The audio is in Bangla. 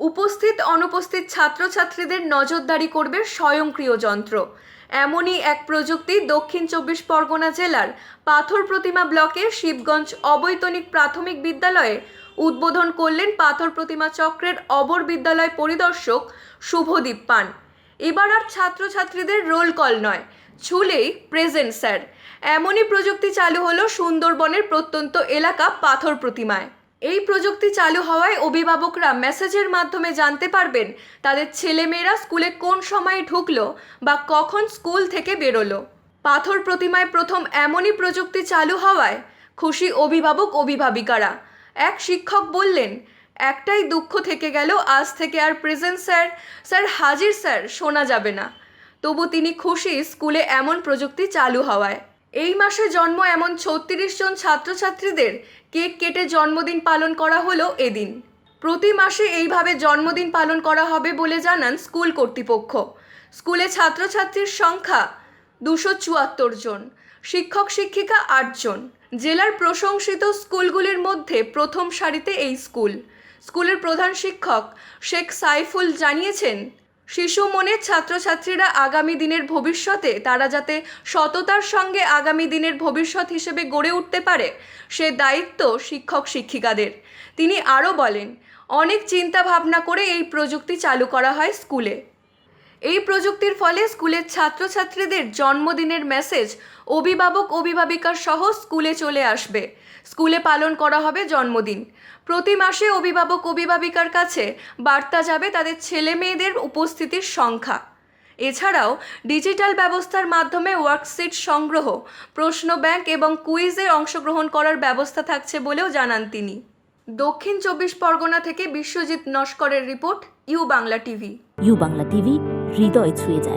উপস্থিত, অনুপস্থিত ছাত্রছাত্রীদের নজরদারি করবে স্বয়ংক্রিয় যন্ত্র। এমনই এক প্রযুক্তি দক্ষিণ চব্বিশ পরগনা জেলার পাথর প্রতিমা ব্লকে শিবগঞ্জ অবৈতনিক প্রাথমিক বিদ্যালয়ে উদ্বোধন করলেন পাথর প্রতিমা চক্রের অবর বিদ্যালয় পরিদর্শক শুভদীপ পান। এবার আর ছাত্রছাত্রীদের রোল কল নয়, ছুলেই প্রেজেন্ট স্যার। এমনই প্রযুক্তি চালু হলো সুন্দরবনের প্রত্যন্ত এলাকা পাথর প্রতিমায়। এই প্রযুক্তি চালু হওয়ায় অভিভাবকরা মেসেজের মাধ্যমে জানতে পারবেন তাদের ছেলেমেয়েরা স্কুলে কোন সময়ে ঢুকলো বা কখন স্কুল থেকে বেরোলো। পাথর প্রতিমায় প্রথম এমনই প্রযুক্তি চালু হওয়ায় খুশি অভিভাবক অভিভাবিকারা। এক শিক্ষক বললেন, একটাই দুঃখ থেকে গেল, আজ থেকে আর প্রেজেন্ট স্যার স্যার হাজির স্যার, শোনা যাবে না। তবু তিনি খুশি স্কুলে এমন প্রযুক্তি চালু হওয়ায়। এই মাসে জন্ম এমন ছত্রিশ জন ছাত্রছাত্রীদের কেক কেটে জন্মদিন পালন করা হলো এদিন। প্রতি মাসে এইভাবে জন্মদিন পালন করা হবে বলে জানান স্কুল কর্তৃপক্ষ। স্কুলে ছাত্রছাত্রীর সংখ্যা দুশো চুয়াত্তর জন, শিক্ষক শিক্ষিকা আটজন জেলার প্রশংসিত স্কুলগুলির মধ্যে প্রথম সারিতে এই স্কুল। স্কুলের প্রধান শিক্ষক শেখ সাইফুল জানিয়েছেন শিশু মনে ছাত্রছাত্রীরা আগামী দিনের ভবিষ্যতে তারা যাতে সততার সঙ্গে আগামী দিনের ভবিষ্যৎ হিসেবে গড়ে উঠতে পারে, সে দায়িত্ব শিক্ষক শিক্ষিকাদের। তিনি আরও বলেন, অনেক চিন্তা ভাবনা করে এই প্রযুক্তি চালু করা হয় স্কুলে। এই প্রযুক্তির ফলে স্কুলের ছাত্রছাত্রীদের জন্মদিনের মেসেজ অভিভাবক অভিভাবিকার সহ স্কুলে চলে আসবে। স্কুলে পালন করা হবে জন্মদিন। প্রতি মাসে অভিভাবক অভিভাবিকার কাছে বার্তা যাবে তাদের ছেলে মেয়েদের উপস্থিতির সংখ্যা। এছাড়াও ডিজিটাল ব্যবস্থার মাধ্যমে ওয়ার্কশিট সংগ্রহ, প্রশ্ন ব্যাংক এবং কুইজে অংশগ্রহণ করার ব্যবস্থা থাকছে বলেও জানান তিনি। দক্ষিণ চব্বিশ পরগনা থেকে Biswajit নস্করের report, U Bangla TV. U Bangla TV হৃদয় ছুঁয়ে যায়।